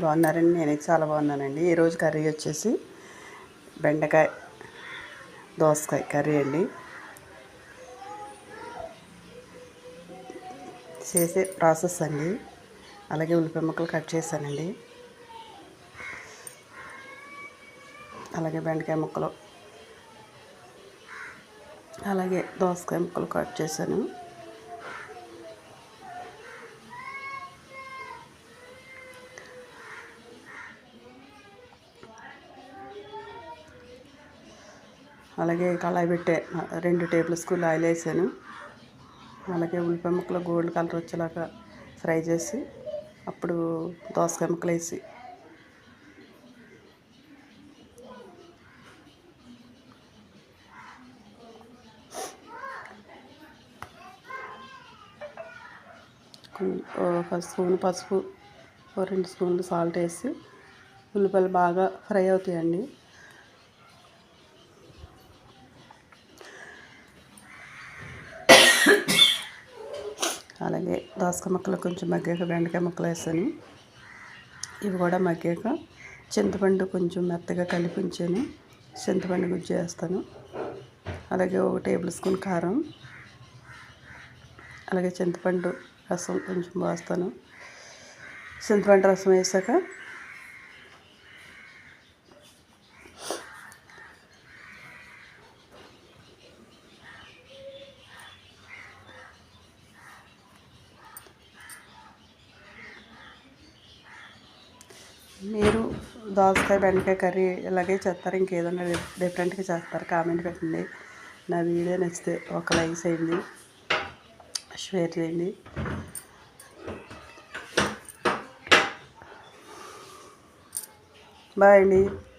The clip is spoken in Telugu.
బాగున్నారండి నేను చాలా బాగున్నానండి. ఈరోజు కర్రీ వచ్చేసి బెండకాయ దోసకాయ కర్రీ అండి. చేసే ప్రాసెస్ అండి. అలాగే ఉల్లిపాయ ముక్కలు కట్ చేశానండి. అలాగే బెండకాయ ముక్కలు అలాగే దోసకాయ ముక్కలు కట్ చేశాను. అలాగే కళాయి పెట్టే రెండు టేబుల్ స్పూన్ ఆయిల్ వేసాను. అలాగే ఉల్లిపాయ ముక్కలు గోల్డ్ కలర్ వచ్చేలాగా ఫ్రై చేసి అప్పుడు దోసకాయ ముక్కలు వేసి. ఒక స్పూన్ పసుపు రెండు స్పూన్లు సాల్ట్ వేసి ఉల్లిపాయలు బాగా ఫ్రై అవుతాయండి. అలాగే దోసకాయ ముక్కలు కొంచెం మగ్గాక బెండకాయ ముక్కలు వేసాను. ఇవి కూడా మగ్గాక చింతపండు కొంచెం మెత్తగా కలిపి ఉంచాను. చింతపండు గుజ్జు వేస్తాను. అలాగే ఒక టేబుల్ స్పూన్ కారం. అలాగే చింతపండు రసం కొంచెం పోస్తాను. చింతపండు రసం వేసాక మీరు దోసకాయ బెండకాయ కర్రీ ఇలాగే చేస్తారు ఇంకేదైనా డిఫరెంట్గా చేస్తారు కామెంట్ పెట్టండి. నా వీడియో నచ్చితే ఒక లైక్ చేయండి షేర్ చేయండి. బాయ్ అండి.